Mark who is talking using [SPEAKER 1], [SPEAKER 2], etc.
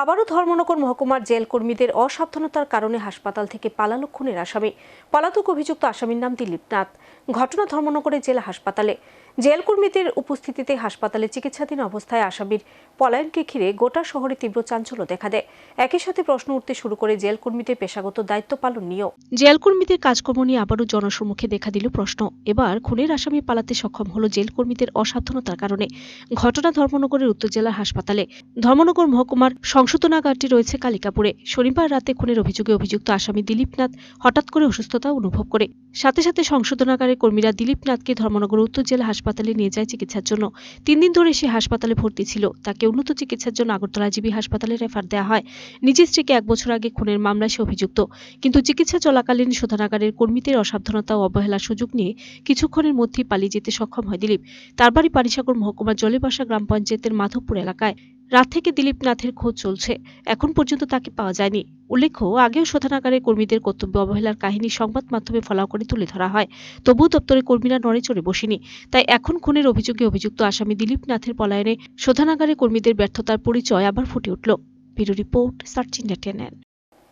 [SPEAKER 1] আবারও ধর্মনগর মহকুমার জেল কর্মীদের অসাবধানতার কারণে হাসপাতাল থেকে পালালো খুনের আসামি। পলাতক অভিযুক্ত আসামির নাম দিলীপ নাথ। ঘটনা ধর্মনগরের জেলা হাসপাতালে। জেল কর্মীদের উপস্থিতিতে হাসপাতালে চিকিৎসাধীন অবস্থায় আসামির পলায়নকে ঘিরে গোটা শহরে তীব্র চাঞ্চল্য দেখা দেয়। একই সাথে প্রশ্ন উঠতে শুরু করে জেল কর্মীদের পেশাগত দায়িত্ব পালন নিয়েও। জেল কর্মীদের কাজকর্ম নিয়ে আবারও জনসম্মুখে দেখা দিল প্রশ্ন। এবার খুনের আসামি পালাতে সক্ষম হলো জেল কর্মীদের অসাবধানতার কারণে। ঘটনা ধর্মনগরের উত্তর জেলার হাসপাতালে। ধর্মনগর মহকুমার সংশোধনাগারটি রয়েছে কালিকাপুরে। শনিবার রাতে খুনের অভিযোগে অভিযুক্ত আসামি দিলীপ নাথ হঠাৎ করে অসুস্থতা অনুভব করে। সাথে সাথে সংশোধনাগারের কর্মীরা দিলীপ নাথকে ধর্মনগর উত্তর জেলা হাসপাতালে নিয়ে যায় চিকিৎসার জন্য। তিন দিন ধরে সে হাসপাতালে ভর্তি ছিল। তাকে উন্নত চিকিৎসার জন্য আগরতলা জিবি হাসপাতালে রেফার দেওয়া হয়। নিজের স্ত্রীকে এক বছর আগে খুনের মামলায় সে অভিযুক্ত। কিন্তু চিকিৎসা চলাকালীন শোধনাগারের কর্মীদের অসাবধানতা ও অবহেলার সুযোগ নিয়ে কিছুক্ষণের মধ্যেই পালিয়ে যেতে সক্ষম হয় দিলীপ। তার বাড়ি পানিসাগর মহকুমার জলেবাসা গ্রাম পঞ্চায়েতের মাধবপুর এলাকায়। রাত থেকে দিলীপ নাথের খোঁজ চলছে। এখন পর্যন্ত তাকে পাওয়া যায়নি। উল্লেখ্য, আগেও শোধনাগারের কর্মীদের কর্তব্য অবহেলার কাহিনী সংবাদ মাধ্যমে ফলাও করে তুলে ধরা হয়। তবুও দপ্তরে কর্মীরা নড়ে চড়ে বসেনি। তাই এখন খুনের অভিযোগে অভিযুক্ত আসামি দিলীপ নাথের পলায়নে শোধনাগারের কর্মীদের ব্যর্থতার পরিচয় আবার ফুটে উঠল। Bureau report, search India